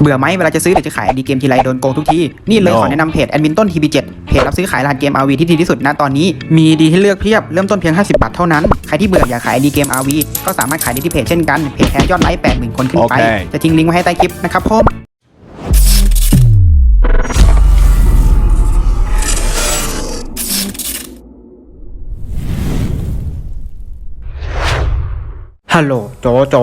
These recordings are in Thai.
เบื่อไหมเวลาจะซื้อหรือจะขายดีเกมทีไรโดนโกงทุกที นี่เลย No ขอแนะนำเพจแอดมินต้นทีบีเจ็ดเพจรับซื้อขายรหัสเกม RV ที่ดีที่สุดณตอนนี้ มีดีให้เลือกเพียบเริ่มต้นเพียง 50 บาทเท่านั้น ใครที่เบื่ออยากขายดีเกม RV ก็สามารถขายได้ที่เพจเช่นกันเพจแท้ยอดไลค์80,000 คนขึ้นไปโอเคจะทิ้งลิงก์ไว้ให้ใต้คลิปนะครับผม ฮัลโหลโจโจ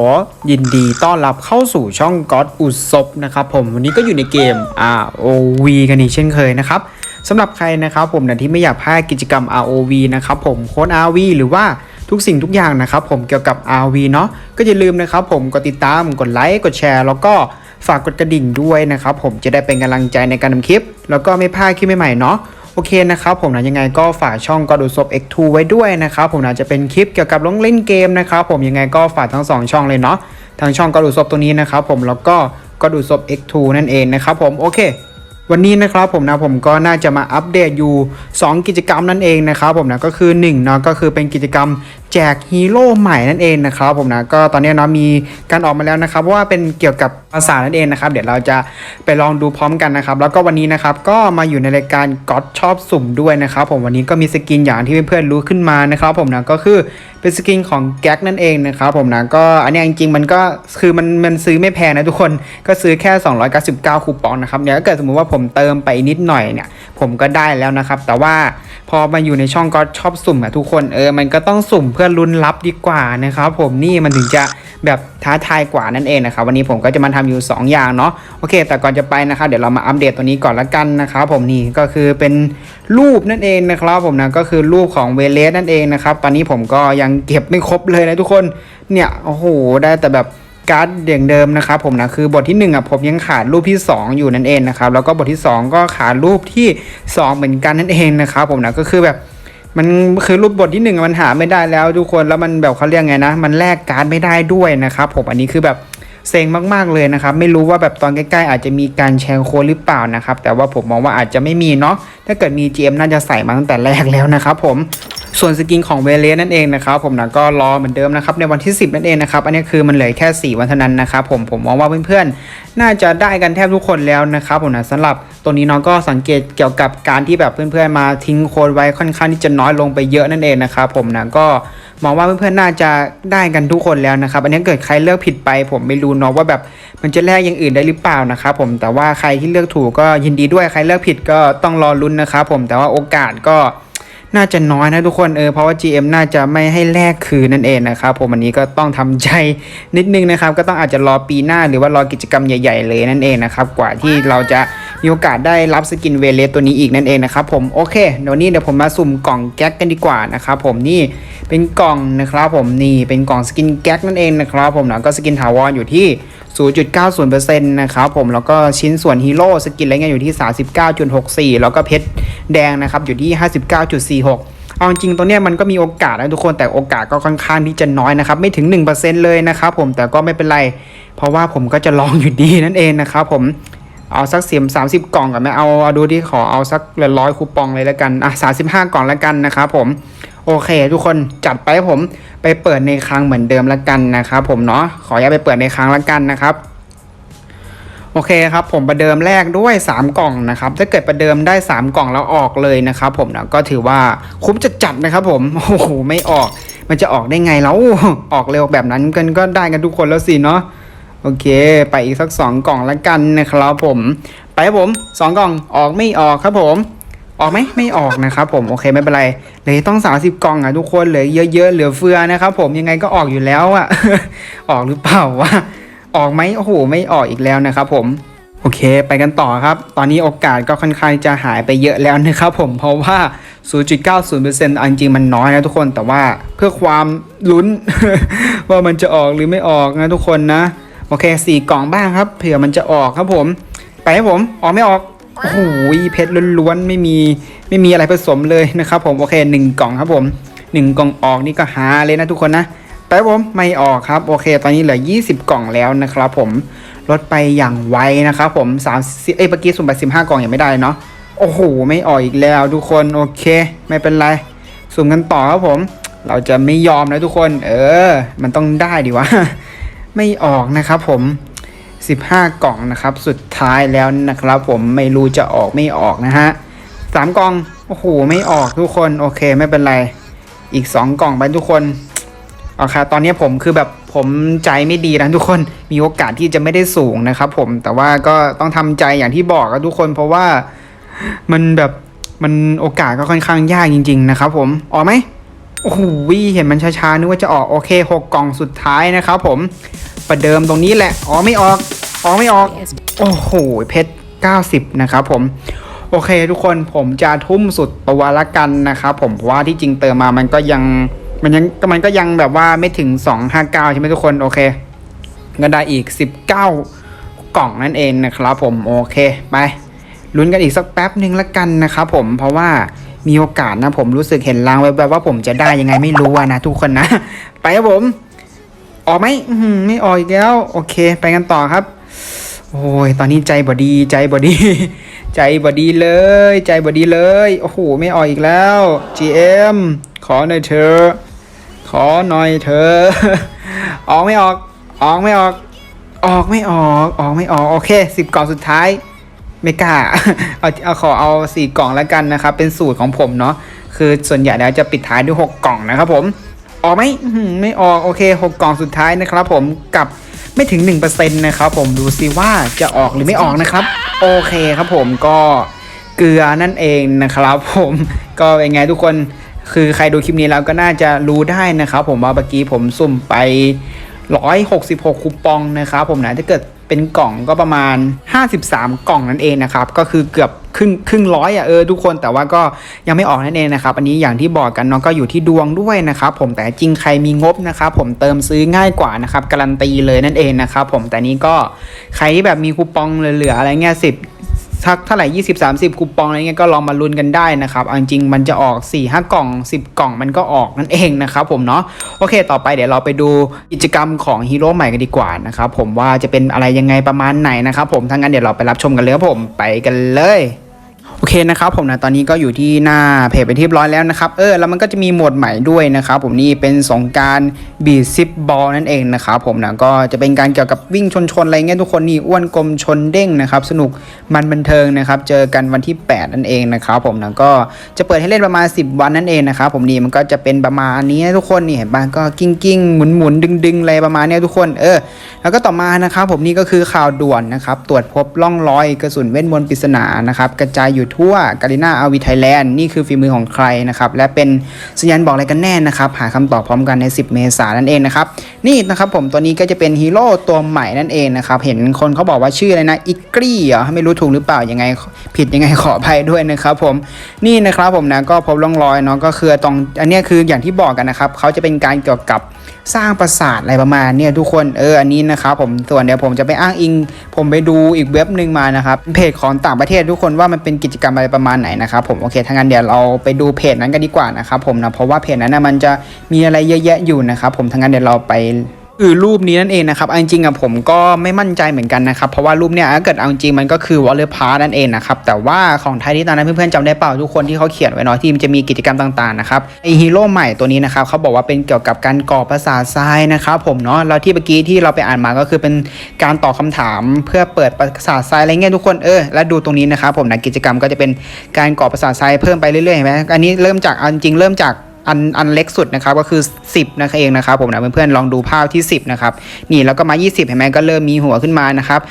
ยินดีต้อนรับเข้าสู่ช่องก็อดอุศบนะครับผมวันนี้ก็อยู่ในเกม ROV กันอีกเช่นเคยนะครับสำหรับใครนะครับผมนะที่ไม่อยากพลาดกิจกรรม ROV นะครับผมโค้ด RV หรือว่าทุกสิ่งทุกอย่างนะครับผมเกี่ยวกับ RV เนาะก็อย่าลืมนะครับผมกดติดตามกดไลค์กดแชร์ แล้วก็ฝากกดกระดิ่งด้วยนะครับผมจะได้เป็นกำลังใจในการทำคลิป แล้วก็ไม่พลาดคลิปใหม่ๆเนาะ โอเคนะครับผมนะยังไงก็ฝากช่องกอดูศพ X2 ไว้ด้วยนะครับผมนะจะเป็นคลิปเกี่ยวกับลงเล่นเกมนะครับผมยังไงก็ฝากทั้งสองช่องเลยเนาะทางช่องกอดูศพตัวนี้นะครับผมแล้วก็กอดูศพ X2 นั่นเองนะครับผมโอเควันนี้นะครับผมนะผมก็น่าจะมาอัปเดตอยู่ 2 กิจกรรมนั่นเองนะครับผมนะก็คือ1เนาะก็คือเป็นกิจกรรมแจกฮีโร่ใหม่นั่นเองนะครับผมนะก็ตอนนี้เนาะมีการออกมาแล้วนะครับว่าเป็นเกี่ยวกับภาษานั่นเองนะครับ เดี๋ยวเราจะไปลองดูพร้อมกันนะครับ แล้วก็วันนี้นะครับก็มาอยู่ในรายการก็อดชอบสุ่มด้วยนะครับ ผมวันนี้ก็มีสกินอย่างที่เพื่อนๆรู้ขึ้นมานะครับ ผมนะก็คือเป็นสกินของแก๊กนั่นเองนะครับผมนะก็อันนี้จริงๆมันก็คือมันมันซื้อไม่แพงนะทุกคนก็ซื้อแค่ 299คูปองนะครับเนี่ยถ้าเกิดสมมุติว่าผมเติมไปนิดหน่อยเนี่ย ผมก็ได้แล้วนะครับ แต่ว่า พอมาอยู่ในช่องก็ชอบสุ่มอะทุกคนเออมันก็ต้องสุ่มเพื่อลุ้นรับดีกว่านะครับผมนี่มันถึงจะแบบท้าทายกว่านั่นเองนะครับวันนี้ผมก็จะมาทำอยู่ 2 อย่างเนาะโอเค แต่ก่อนจะไปนะครับเดี๋ยวเรามาอัปเดตตัวนี้ก่อนละกันนะครับผมนี่ก็คือเป็นรูปนั่นเองนะครับผมนะก็คือรูปของเวเลสนั่นเองนะครับตอนนี้ผมก็ยังเก็บไม่ครบเลยนะทุกคนเนี่ยโอ้โหได้แต่แบบ การ์ดอย่างเดิมนะครับผมนะคือบทที่1อะผมยังขาดรูปที่ 2 อยู่นั่นเองนะครับแล้วก็บทที่ 2 ก็ขาดรูปที่ 2 เหมือนกันนั่นเองนะครับผมนะก็คือแบบมันคือรูปบทที่ 1 มันหาไม่ได้แล้วทุกคนแล้วมันแบบเขาเรียกไงนะ มันแลกการ์ดไม่ได้ด้วยนะครับผมอันนี้คือแบบเซ็งมากๆเลยนะครับ ไม่รู้ว่าแบบตอนใกล้ๆ อาจจะมีการแชร์โค้ดหรือเปล่านะครับ แต่ว่าผมมองว่าอาจจะไม่มีเนาะถ้าเกิดมี GM น่าจะใส่มาตั้งแต่แรกแล้วนะครับผม ส่วนสกินของเวเลสนั่นเองนะครับผมนะก็รอเหมือนเดิมนะครับในวันที่ 10 นั่นเองนะครับอันนี้คือมันเหลือแค่ 4 วันเท่านั้นนะครับผมผมมองว่าเพื่อนๆน่าจะได้กันแทบทุกคนแล้วนะครับผมนะสำหรับตัวนี้น้องก็สังเกตเกี่ยวกับการที่แบบเพื่อนๆมาทิ้งโค้ดไว้ค่อนข้างที่จะน้อยลงไปเยอะนั่นเองนะครับผมนะก็มองว่าเพื่อนๆน่าจะได้กันทุกคนแล้วนะครับอันนี้เกิดใครเลือกผิดไป ผมไม่รู้เนาะว่าแบบมันจะแลกอย่างอื่นได้หรือเปล่านะครับผมแต่ว่าใครที่เลือกถูกก็ยินดีด้วยใครเลือกผิดก็ต้องรอลุ้นนะครับผมแต่ว่าโอกาสก็ น่าจะน้อยนะทุกคนเออเพราะว่า GM น่าจะไม่ให้แลกคืนนั่นเองนะครับผมอันนี้ก็ต้องทำใจนิดนึงนะครับ ก็ต้องอาจจะรอปีหน้าหรือว่ารอกิจกรรมใหญ่ ๆ เลยนั่นเองนะครับกว่าที่เราจะมีโอกาสได้รับสกินเวเลสตัวนี้อีกนั่นเองนะครับผมโอเคเดี๋ยวนี้เดี๋ยวผมมาสุ่มกล่องแก๊กกันดีกว่านะครับผมนี่เป็นกล่องนะครับผมนี่เป็นกล่องสกินแก๊กนั่นเองนะครับผมนะก็สกินถาวรอยู่ที่ 0.90%นะครับผมแล้วก็ชิ้นส่วนฮีโร่สกินอะไรเงี้ยอยู่ที่ 39.64 แล้วก็เพชร แดงนะครับอยู่ที่ 59.46เอาจริงตัวเนี้ยมันก็มีโอกาสนะทุกคนแต่โอกาสก็ค่อนข้างที่จะน้อยนะครับไม่ถึง 1%เลยนะครับผมแต่ก็ไม่เป็นไร เพราะว่าผมก็จะลองอยู่ดีนั่นเองนะครับผมเอาสักเสียม30 กล่องก่อนไหมเอาเอาดูที่ขอเอาสักร้อยคูปองเลยแล้วกันอะ35 กล่องแล้วกันนะครับผมโอเค ทุกคนจัดไปผมไปเปิดในครั้งเหมือนเดิมแล้วกันนะครับผมเนาะขออย่าตไปเปิดในครั้งแล้วกันนะครับ โอเคครับผมประเดิมแรกด้วย 3 กล่องนะครับถ้าเกิดประเดิมได้ 3 กล่องแล้วออกเลยนะครับผมนะก็ถือว่าคุ้มจะจัดนะครับผมโอ้โหไม่ออก มันจะออกได้ไงแล้วออกเร็วแบบนั้นกันก็ได้กันทุกคนแล้วสิเนาะโอเค ไปอีกสัก 2 กล่องแล้วกันนะครับผม ไปครับผม 2 กล่องออกไม่ออกครับผมออกไหมไม่ออกนะครับผมโอเคไม่เป็นไรเหลยต้อง30กล่องอะทุกคนเหลือเยอะๆเหลือเฟือนะครับผมยังไงก็ออกอยู่แล้วอะ ออกหรือเปล่าวะ ออกไหมโอ้โหไม่ออกอีกแล้วนะครับผมโอเค ไปกันต่อครับ ตอนนี้โอกาสก็ค่อนข้างจะหายไปเยอะแล้วนะครับผมเพราะว่า 0.90%อันจริงมันน้อยนะทุกคนแต่ว่าเพื่อความลุ้น ว่ามันจะออกหรือไม่ออกนะทุกคนนะ โอเคสี่กล่องบ้างครับ เผื่อมันจะออกครับผม ไปครับผมออกไม่ออกโอ้โหเพชรล้วนๆไม่มีไม่มีอะไรผสมเลยนะครับผมโอเคหนึ่งกล่องครับผมหนึ่งกล่องออกนี่ก็หาเลยนะทุกคนนะ ไปครับผมไม่ออกครับ โอเค ตอนนี้เหลือ 20 กล่องแล้วนะครับผมลดไปอย่างไวนะครับผม3เอ้ยเมื่อกี้สุ่มไป15 กล่องยังไม่ได้เนาะโอ้โหไม่ออกอีกแล้วทุกคนโอเค ไม่เป็นไรสุ่มกันต่อครับผม เราจะไม่ยอมนะทุกคน เออ มันต้องได้ดิวะไม่ออกนะครับผม 15 กล่องนะครับ สุดท้ายแล้วนะครับผมไม่รู้จะออกไม่ออกนะฮะสามกล่องโอ้โหไม่ออกทุกคนโอเค ไม่เป็นไร อีก 2 กล่องไปทุกคน โอเคตอนนี้ผมคือแบบผมใจไม่ดีนะทุกคนมีโอกาสที่จะไม่ได้สูงนะครับผมแต่ว่าก็ต้องทำใจอย่างที่บอกนะทุกคน เพราะว่ามันแบบมันโอกาสก็ค่อนข้างยากจริง ๆ นะครับผมออกไหมโอ้โหเห็นมันช้าๆนึกว่าจะออกโอเคหกกล่องสุดท้ายนะครับผมประเดิมตรงนี้แหละอ๋อไม่ออกออกไม่ออกโอ้โหเพชร90 นะครับผมโอเคทุกคนผมจะทุ่มสุดตัวละกันนะครับผมเพราะว่าที่จริงเติมมามันก็ยัง มันยังมันก็ยังแบบว่าไม่ถึง 259 ใช่ไหมทุกคนโอเคก็ได้อีก 19 กล่องนั่นเองนะครับผมโอเคไปลุ้นกันอีกสักแป๊บหนึ่งละกันนะครับผมเพราะว่ามีโอกาสนะผมรู้สึกเห็นลางไว้แบบว่าผมจะได้ยังไงไม่รู้นะทุกคนนะ ไปครับผม ออกไหมไม่ออกอีกแล้ว โอเค ไปกันต่อครับ โอ้ยตอนนี้ใจบอดีใจบอดี ใจบอดีเลย ใจบอดีเลย โอ้โหไม่ออกอีกแล้ว GM ขอหน่อยเธอะ ขอหน่อยเธอ ออกไม่ออก ออกไม่ออก ออกไม่ออก ออกไม่ออก โอเคสิบกล่องสุดท้ายไม่กล้าเอาเอาขอเอาสี่กล่องแล้วกันนะครับ เป็นสูตรของผมเนาะ คือส่วนใหญ่แล้วจะปิดท้ายด้วยหกกล่องนะครับผม ออกไหมไม่ออก โอเคหกกล่องสุดท้ายนะครับผม กับไม่ถึง1%นะครับผม ดูซิว่าจะออกหรือไม่ออกนะครับ โอเคครับผมก็เกลือนั่นเองนะครับผม ก็เป็นไงทุกคน คือใครดูคลิปนี้แล้วก็น่าจะรู้ได้นะครับ ผมว่าเมื่อกี้ผมสุ่มไป 166 คูปองนะครับ ผมนะถ้าเกิดเป็นกล่องก็ประมาณ 53 กล่องนั่นเองนะครับ ก็คือเกือบครึ่งครึ่งร้อยอะเออทุกคนแต่ว่าก็ยังไม่ออกนั่นเองนะครับ อันนี้อย่างที่บอกกันเนาะก็อยู่ที่ดวงด้วยนะครับ ผมแต่จริงใครมีงบนะครับ ผมเติมซื้อง่ายกว่านะครับการันตีเลยนั่นเองนะครับ ผมแต่นี้ก็ใครที่แบบมีคูปองเหลือๆอะไรเงี้ยสิบ สักเท่าไหร่สิบสามสิบคูปองอะไรเงี้ยก็ลองมาลุ้นกันได้นะครับเอาจริงมันจะออก4 5กล่องสิบกล่องมันก็ออกนั่นเองนะครับผมเนาะโอเค ต่อไปเดี๋ยวเราไปดูกิจกรรมของฮีโร่ใหม่กันดีกว่านะครับผมว่าจะเป็นอะไรยังไงประมาณไหนนะครับผมถ้างั้นเดี๋ยวเราไปรับชมกันเลยครับผมไปกันเลย โอเคนะครับผมนะตอนนี้ก็อยู่ที่หน้าเพจไปนที่ร้อยแล้วนะครับเออแล้วมันก็จะมีโหมดใหม่ด้วยนะครับผมนี่เป็นสงการบีซิปบอลนั่นเองนะครับผมนะก็จะเป็นการเกี่ยวกับวิ่งชนชนๆอะไรเงี้ยทุกคนนี่อ้วนกลมชนเด้งนะครับสนุกมันบันเทิงนะครับเจอกันวันที่ 8 นั่นเองนะครับผมนะก็จะเปิดให้เล่นประมาณ 10 วันนั่นเองนะครับผมนี่มันก็จะเป็นประมาณนี้ทุกคนนี่เห็นบ้างก็กิ้งกิ้งหมุนหมุนดึงดึงอะไรประมาณนี้ทุกคนเออแล้วก็ต่อมานะครับผมนี่ก็คือข่าวด่วนนะครับตรวจพบร่องรอยกระสุนเวทมนปริศนานะครับกระจายอยู่ทั่วกาลินาอาวีไทยแลนด์นี่คือฝีมือของใครนะครับ และเป็นสัญญาณบอกอะไรกันแน่นะครับ หาคำตอบพร้อมกันใน 10 เมษายนนั่นเองนะครับ นี่นะครับผมตัวนี้ก็จะเป็นฮีโร่ตัวใหม่นั่นเองนะครับ เห็นคนเขาบอกว่าชื่ออะไรนะอิกรี่เหรอไม่รู้ถูกหรือเปล่ายังไงผิดยังไงขออภัยด้วยนะครับผมนี่นะครับผมนะก็พบร่องรอยเนาะก็คือตรงอันนี้คืออย่างที่บอกกันนะครับเขาจะเป็นการเกี่ยวกับ สร้างปราสาทอะไรประมาณเนี่ยทุกคนเอออันนี้นะครับผมส่วนเดี๋ยวผมจะไปอ้างอิง ผมไปดูอีกเว็บหนึ่งมานะครับเพจของต่างประเทศทุกคนว่ามันเป็นกิจกรรมอะไรประมาณไหนนะครับผมโอเคถ้างั้นเดี๋ยวเราไปดูเพจนั้นกันดีกว่านะครับผมนะเพราะว่าเพจนั้นนะมันจะมีอะไรเยอะแยะอยู่นะครับผมถ้างั้นเดี๋ยวเราไป คือรูปนี้นั่นเองนะครับจริงๆอะผมก็ไม่มั่นใจเหมือนกันนะครับ เพราะว่ารูปเนี่ยถ้าเกิดเอาจริงมันก็คือวอลเลย์พาร์นั่นเองนะครับ แต่ว่าของไทยที่ตอนนั้นเพื่อนๆจำได้เปล่าทุกคนที่เขาเขียนไว้เนาะที่มันจะมีกิจกรรมต่างๆนะครับไอฮีโร่ใหม่ตัวนี้นะครับเขาบอกว่าเป็นเกี่ยวกับการก่อภาษาททรายนะครับผมเนาะแล้วที่เมื่อกี้ที่เราไปอ่านมาก็คือเป็นการตอบคำถามเพื่อเปิดภาษาททรายอะไรเงี้ยทุกคนเออแล้วดูตรงนี้นะครับผมนะกิจกรรมก็จะเป็นการก่อภาษาททรายเพิ่มไปเรื่อยๆเห็นไหมอันนี้เริ่มจากเอาจริงเริ่มจาก อันอันเล็กสุดนะครับก็คือ 10นั่นเองนะครับผมนะเพื่อนๆลองดูภาพที่ 10นะครับนี่แล้วก็มา 20เห็นไหมก็เริ่มมีหัวขึ้นมานะครับ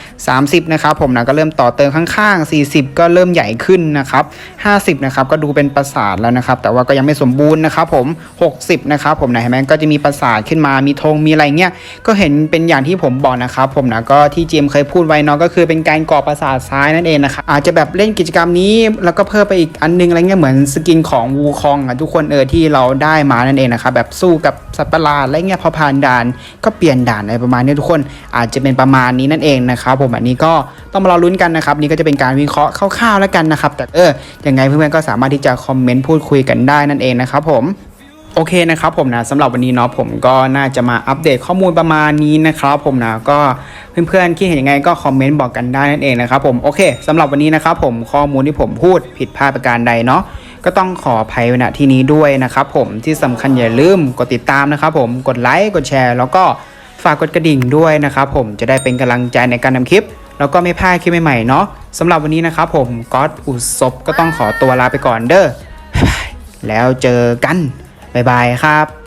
30นะครับผมนะก็เริ่มต่อเติมข้างๆ 40 ก็เริ่มใหญ่ขึ้นนะครับ50นะครับก็ดูเป็นปราสาทแล้วนะครับแต่ว่าก็ยังไม่สมบูรณ์นะครับผม 60นะครับผมนะเห็นไหมก็จะมีปราสาทขึ้นมามีธงมีอะไรเงี้ยก็เห็นเป็นอย่างที่ผมบอกนะครับผมนะก็ที่เจมเคยพูดไว้เนาะก็คือเป็นการก่อปราสาททรายนั่นเองนะครับอาจจะแบบเล่นกิจกรรมนี้แล้วก็เพิ่มไปอีกอันนึงอะไรเงี้ยเหมือนสกินของวูคองอะทุกคนเออที่เราได้มานั่นเองนะครับแบบสู้กับสัตว์ประหลาดอะไรเงี้ยพอผ่านด่านก็เปลี่ยนด่านอะไรประมาณนี้ทุกคนอาจจะเป็นประมาณนี้นั่นเองนะครับผมอันนี้ก็ต้องมารอลุ้นกันนะครับนี่ก็จะเป็นการวิเคราะห์คร่าวๆแล้วกันนะครับแต่เออยังไงเพื่อนๆก็สามารถที่จะคอมเมนต์พูดคุยกันได้นั่นเองนะครับผมโอเคนะครับผมนะสำหรับวันนี้เนาะผมก็น่าจะมาอัปเดตข้อมูลประมาณนี้นะครับผมนะก็เพื่อนๆคิดเห็นยังไงก็คอมเมนต์บอกกันได้นั่นเองนะครับผมโอเคสำหรับวันนี้นะครับผมข้อมูลที่ผมพูดผิดพลาดประการใดเนาะ ก็ต้องขออภัยณที่นี้ด้วยนะครับผมที่สำคัญอย่าลืมกดติดตามนะครับผมกดไลค์กดแชร์ แล้วก็ฝากกดกระดิ่งด้วยนะครับผมจะได้เป็นกำลังใจในการทำคลิป แล้วก็ไม่พลาดคลิปใหม่ๆเนาะสำหรับวันนี้นะครับผมก๊อตอุศบก็ต้องขอตัวลาไปก่อนเด้อแล้วเจอกันบ๊ายบายครับ